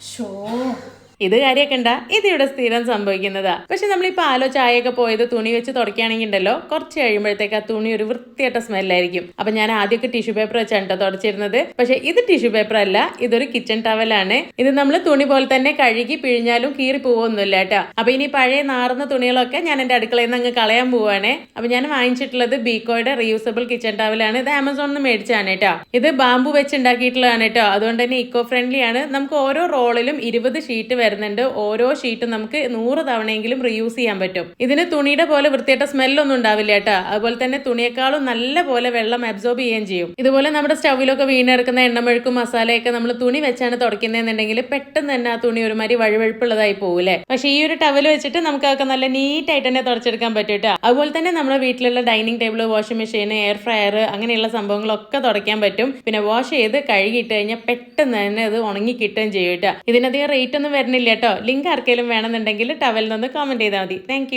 Show ഇത് കാര്യമൊക്കെ ഉണ്ടാ. ഇത് ഇവിടെ സ്ഥിരം സംഭവിക്കുന്നതാ. പക്ഷെ നമ്മളിപ്പോൾ ആലോ ചായയൊക്കെ പോയത് തുണി വെച്ച് തുടക്കുകയാണെങ്കിൽ ഉണ്ടല്ലോ കുറച്ച് കഴിയുമ്പോഴത്തേക്ക് ആ തുണി ഒരു വൃത്തിയായിട്ട സ്മെല്ലായിരിക്കും. അപ്പൊ ഞാൻ ആദ്യമൊക്കെ ടിഷ്യൂ പേപ്പർ വെച്ചാണ് കേട്ടോ തുടച്ചിരുന്നത്. പക്ഷെ ഇത് ടിഷ്യൂ പേപ്പർ അല്ല ഇതൊരു കിച്ചൺ ടവലാണ്. ഇത് നമ്മൾ തുണി പോലെ തന്നെ കഴുകി പിഴിഞ്ഞാലും കീറി പോവൊന്നുമില്ല കേട്ടോ. അപ്പൊ ഇനി പഴയ നാറുന്ന തുണികളൊക്കെ ഞാൻ എന്റെ അടുക്കളയിൽ നിന്ന് അങ്ങ് കളയാൻ പോവാണേ. അപ്പൊ ഞാൻ വാങ്ങിച്ചിട്ടുള്ളത് ബീക്കോയുടെ റീയൂസബിൾ കിച്ചൺ ടവലാണ്. ഇത് ആമസോണിൽ നിന്ന് മേടിച്ചാണ് കേട്ടോ. ഇത് ബാമ്പു വെച്ച് ഉണ്ടാക്കിയിട്ടുള്ളതാണ് കേട്ടോ. അതുകൊണ്ട് തന്നെ ഇക്കോ ഫ്രണ്ട്ലി ആണ്. നമുക്ക് ഓരോ റോളിലും ഇരുപത് ഷീറ്റ് വരുന്നുണ്ട്. ഓരോ ഷീറ്റും നമുക്ക് നൂറ് തവണയെങ്കിലും റീയൂസ് ചെയ്യാൻ പറ്റും. ഇതിന് തുണിയുടെ പോലെ വൃത്തിയായിട്ട സ്മെല്ലൊന്നും ഉണ്ടാവില്ല കേട്ടോ. അതുപോലെ തന്നെ തുണിയേക്കാളും നല്ല പോലെ വെള്ളം അബ്സോർബ് ചെയ്യുകയും ചെയ്യും. ഇതുപോലെ നമ്മുടെ സ്റ്റൗവിലൊക്കെ വീണെടുക്കുന്ന എണ്ണമെഴുക്കും മസാലയൊക്കെ നമ്മൾ തുണി വെച്ചാണ് തുടയ്ക്കുന്നതെന്നുണ്ടെങ്കിൽ പെട്ടെന്ന് തന്നെ ആ തുണി ഒരുമാതിരി വഴുവഴുപ്പുള്ളതായി പോകൂലേ പക്ഷെ ഈ ഒരു ടവൽ വെച്ചിട്ട് നമുക്ക് അതൊക്കെ നല്ല നീറ്റ് ആയിട്ട് തന്നെ തുടച്ചെടുക്കാൻ പറ്റും കേട്ടോ. അതുപോലെ തന്നെ നമ്മുടെ വീട്ടിലുള്ള dining table washing machine air fryer അങ്ങനെയുള്ള സംഭവങ്ങളൊക്കെ തുടയ്ക്കാൻ പറ്റും. പിന്നെ വാഷ് ചെയ്ത് കഴുകിയിട്ട് കഴിഞ്ഞാൽ പെട്ടെന്ന് തന്നെ അത് ഉണങ്ങി കിട്ടുകയും ചെയ്യും കേട്ടോ. ഇതിനധികം റേറ്റ് ഒന്നും വരുന്നില്ല. കേട്ടോ. ലിങ്ക് ആർക്കെങ്കിലും വേണമെന്നുണ്ടെങ്കിൽ ടവലിൽ നിന്ന് കമന്റ് ചെയ്താൽ മതി. താങ്ക്